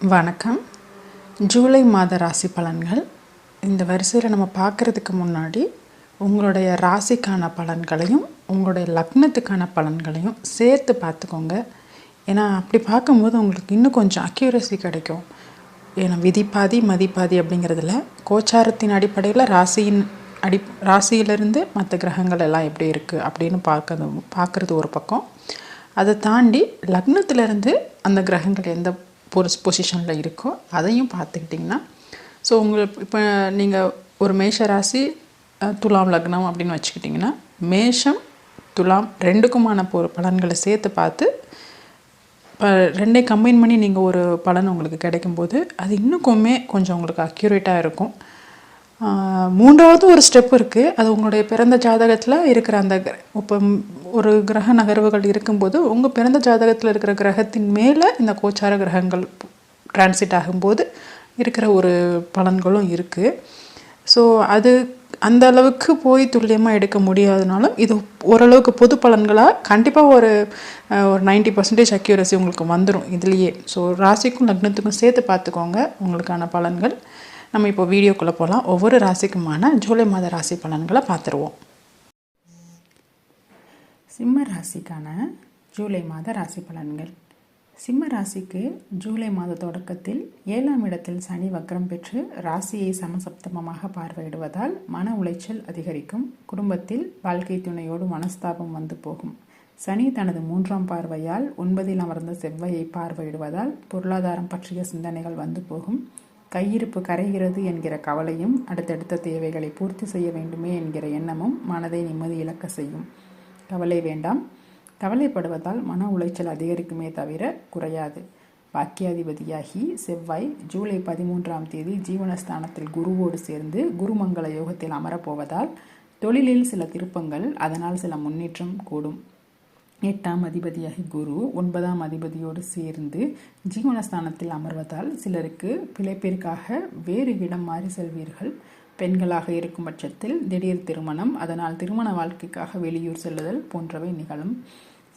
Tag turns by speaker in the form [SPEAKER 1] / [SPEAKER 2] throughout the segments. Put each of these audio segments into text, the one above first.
[SPEAKER 1] வணக்கம். ஜூலை மாத ராசி பலன்கள். இந்த வரிசையில் நம்ம பார்க்குறதுக்கு முன்னாடி உங்களுடைய ராசிக்கான பலன்களையும் உங்களுடைய லக்னத்துக்கான பலன்களையும் சேர்த்து பார்த்துக்கோங்க. ஏன்னா அப்படி பார்க்கும்போது உங்களுக்கு இன்னும் கொஞ்சம் அக்யூரசி கிடைக்கும். ஏன்னா விதி பாதி அப்படிங்கிறதுல கோச்சாரத்தின் அடிப்படையில் ராசியின் அடி ராசியிலிருந்து மற்ற கிரகங்கள் எல்லாம் எப்படி இருக்குது அப்படின்னு பார்க்கறது பார்க்குறது ஒரு பக்கம். அதை தாண்டி லக்னத்திலேருந்து அந்த கிரகங்கள் எந்த பொசிஷனில் இருக்கோ அதையும் பார்த்துக்கிட்டிங்கன்னா ஸோ உங்களுக்கு இப்போ நீங்கள் ஒரு மேஷ ராசி துலாம் லக்னம் அப்படின்னு வச்சுக்கிட்டிங்கன்னா மேஷம் துலாம் ரெண்டுக்குமான பொ பலன்களை சேர்த்து பார்த்து இப்போ ரெண்டே கம்பைன் பண்ணி நீங்கள் ஒரு பலன் உங்களுக்கு கிடைக்கும்போது அது இன்னுக்குமே கொஞ்சம் உங்களுக்கு அக்யூரேட்டாக இருக்கும். மூன்றாவது ஒரு ஸ்டெப் இருக்குது அது உங்களுடைய பிறந்த ஜாதகத்தில் இருக்கிற அந்த இப்போ ஒரு கிரக நகர்வுகள் இருக்கும்போது உங்கள் பிறந்த ஜாதகத்தில் இருக்கிற கிரகத்தின் மேலே இந்த கோச்சார கிரகங்கள் டிரான்சிட் ஆகும்போது இருக்கிற ஒரு பலன்களும் இருக்குது ஸோ அது அந்த அளவுக்கு போய் துல்லியமாக எடுக்க முடியாதனாலும் இது ஓரளவுக்கு பொது பலன்களாக கண்டிப்பாக ஒரு ஒரு நைன்டி பர்சன்டேஜ் அக்யூரசி உங்களுக்கு வந்துடும் இதுலேயே. ஸோ ராசிக்கும் லக்னத்துக்கும் சேர்த்து பார்த்துக்கோங்க உங்களுக்கான பலன்கள். நம்ம இப்போ வீடியோக்குள்ளே போகலாம் ஒவ்வொரு ராசிக்குமான ஜூலை மாத ராசி பலன்களை பார்த்துருவோம். சிம்ம ராசிக்கான ஜூலை மாத ராசி பலன்கள். சிம்ம ராசிக்கு ஜூலை மாத தொடக்கத்தில் ஏழாம் இடத்தில் சனி வக்ரம் பெற்று ராசியை சமசப்தமமாக பார்வையிடுவதால் மன உளைச்சல் அதிகரிக்கும். குடும்பத்தில் வாழ்க்கை துணையோடு மனஸ்தாபம் வந்து போகும். சனி தனது மூன்றாம் பார்வையால் ஒன்பதில் அமர்ந்த செவ்வாயை பார்வையிடுவதால் பொருளாதாரம் பற்றிய சிந்தனைகள் வந்து போகும். கையிருப்பு கரைகிறது என்கிற கவலையும் அடுத்தடுத்த தேவைகளை பூர்த்தி செய்ய வேண்டுமே என்கிற எண்ணமும் மனதை நிம்மதி இழக்க செய்யும். கவலை வேண்டாம். கவலைப்படுவதால் மன உளைச்சல் அதிகரிக்குமே தவிர குறையாது. பாக்கியாதிபதியாகி செவ்வாய் ஜூலை பதிமூன்றாம் தேதி ஜீவனஸ்தானத்தில் குருவோடு சேர்ந்து குருமங்கள யோகத்தில் அமரப்போவதால் தொழிலில் சில திருப்பங்கள் அதனால் சில முன்னேற்றம் கூடும். எட்டாம் அதிபதியாகி குரு ஒன்பதாம் அதிபதியோடு சேர்ந்து ஜீவனஸ்தானத்தில் அமர்வதால் சிலருக்கு பிழைப்பிற்காக வேறு இடம் மாறி செல்வீர்கள். பெண்களாக இருக்கும் பட்சத்தில் திடீர் திருமணம் அதனால் திருமண வாழ்க்கைக்காக வெளியூர் செல்லுதல் போன்றவை நிகழும்.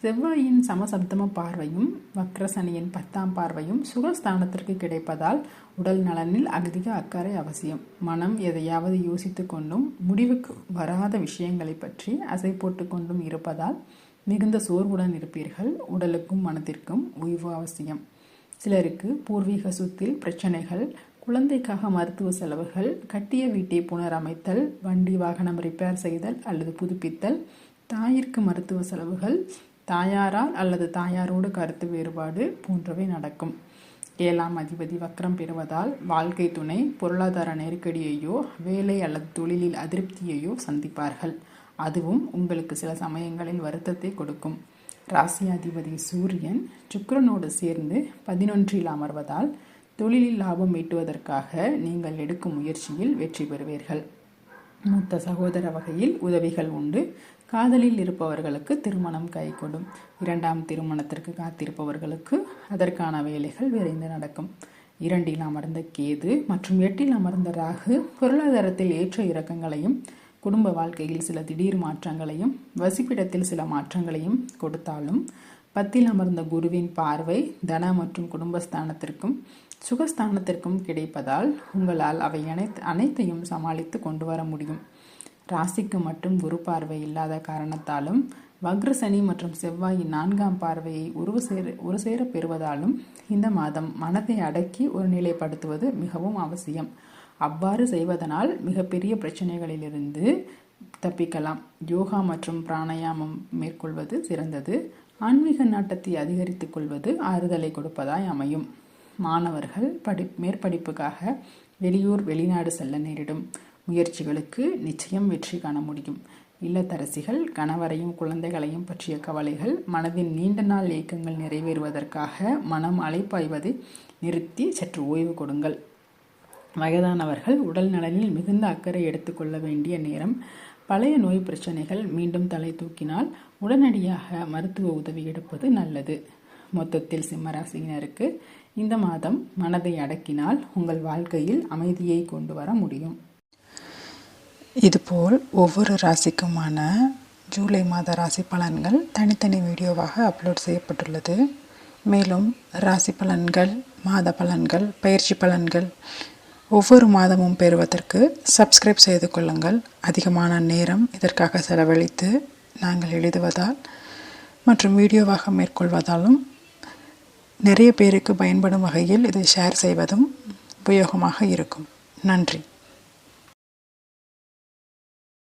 [SPEAKER 1] செவ்வாயின் சமசப்தம பார்வையும் வக்ரசனியின் பத்தாம் பார்வையும் சுகஸ்தானத்திற்கு கிடைப்பதால் உடல் நலனில் அதிக அக்கறை அவசியம். மனம் எதையாவது யோசித்து கொண்டும் முடிவுக்கு வராத விஷயங்களை பற்றி அசை போட்டு கொண்டும் இருப்பதால் மிகுந்த சோர்வுடன் இருப்பீர்கள். உடலுக்கும் மனதிற்கும் ஓய்வு அவசியம். சிலருக்கு பூர்வீக சொத்தில் பிரச்சனைகள் குழந்தைக்காக மருத்துவ செலவுகள் கட்டிய வீட்டை புனரமைத்தல் வண்டி வாகனம் ரிப்பேர் செய்தல் அல்லது புதுப்பித்தல் தாயிற்கு மருத்துவ செலவுகள் தாயாரால் அல்லது தாயாரோடு கருத்து வேறுபாடு போன்றவை நடக்கும். ஏழாம் அதிபதி வக்ரம் பெறுவதால் வாழ்க்கை துணை பொருளாதார நெருக்கடியையோ வேலை அல்லது தொழிலில் அதிருப்தியையோ சந்திப்பார்கள். அதுவும் உங்களுக்கு சில சமயங்களில் வருத்தத்தை கொடுக்கும். ராசியாதிபதி சூரியன் சுக்கரனோடு சேர்ந்து பதினொன்றில் அமர்வதால் தொழிலில் லாபம் ஈட்டுவதற்காக நீங்கள் எடுக்கும் முயற்சியில் வெற்றி பெறுவீர்கள். மூத்த சகோதர வகையில் உதவிகள் உண்டு. காதலில் இருப்பவர்களுக்கு திருமணம் கைகொடும். இரண்டாம் திருமணத்திற்கு காத்திருப்பவர்களுக்கு அதற்கான வேலைகள் விரைந்து நடக்கும். இரண்டில் அமர்ந்த கேது மற்றும் எட்டில் அமர்ந்த ராகு பொருளாதாரத்தில் ஏற்ற இறக்கங்களையும் குடும்ப வாழ்க்கையில் சில திடீர் மாற்றங்களையும் வசிப்பிடத்தில் சில மாற்றங்களையும் கொடுத்தாலும் பத்தில் அமர்ந்த குருவின் பார்வை தன மற்றும் குடும்பஸ்தானத்திற்கும் சுகஸ்தானத்திற்கும் கிடைப்பதால் உங்களால் அவை அனைத்து அனைத்தையும் சமாளித்து கொண்டு வர முடியும். ராசிக்கு மட்டும் குரு பார்வை இல்லாத காரணத்தாலும் வக்ரசனி மற்றும் செவ்வாயின் நான்காம் பார்வையை ஒரு சேர ஒரு சேர பெறுவதாலும் இந்த மாதம் மனதை அடக்கி ஒரு நிலைப்படுத்துவது மிகவும் அவசியம். அவ்வாறு செய்வதனால் மிகப்பெரிய பிரச்சனைகளிலிருந்து தப்பிக்கலாம். யோகா மற்றும் பிராணாயாமம் மேற்கொள்வது சிறந்தது. ஆன்மீக நாட்டத்தை அதிகரித்துக் கொள்வது ஆறுதலை கொடுப்பதாய் அமையும். மாணவர்கள் படி மேற்படிப்புக்காக வெளியூர் வெளிநாடு செல்ல நேரிடும். முயற்சிகளுக்கு நிச்சயம் வெற்றி காண முடியும். இல்லத்தரசிகள் கணவரையும் குழந்தைகளையும் பற்றிய கவலைகள் மனதின் நீண்ட நாள் இயக்கங்கள் நிறைவேறுவதற்காக மனம் அலைப்பாய்வதை நிறுத்தி சற்று ஓய்வு கொடுங்கள். வயதானவர்கள் உடல் நலனில் மிகுந்த அக்கறை எடுத்துக்கொள்ள வேண்டிய நேரம். பழைய நோய் பிரச்சனைகள் மீண்டும் தலை தூக்கினால் உடனடியாக மருத்துவ உதவி எடுப்பது நல்லது. மொத்தத்தில் சிம்மராசியினருக்கு இந்த மாதம் மனதை அடக்கினால் உங்கள் வாழ்க்கையில் அமைதியை கொண்டு வர முடியும். இதுபோல் ஒவ்வொரு ராசிக்குமான ஜூலை மாத ராசி பலன்கள் தனித்தனி வீடியோவாக அப்லோட் செய்யப்பட்டுள்ளது. மேலும் ராசி பலன்கள் மாத பலன்கள் பயிற்சி பலன்கள் ஒவ்வொரு மாதமும் பெறுவதற்கு சப்ஸ்கிரைப் செய்து கொள்ளுங்கள். அதிகமான நேரம் இதற்காக செலவழித்து நாங்கள் எழுதுவதால் மற்றும் வீடியோவாக மேற்கொள்வதாலும் நிறைய பேருக்கு பயன்படும் வகையில் இதை ஷேர் செய்வதும் உபயோகமாக இருக்கும். நன்றி.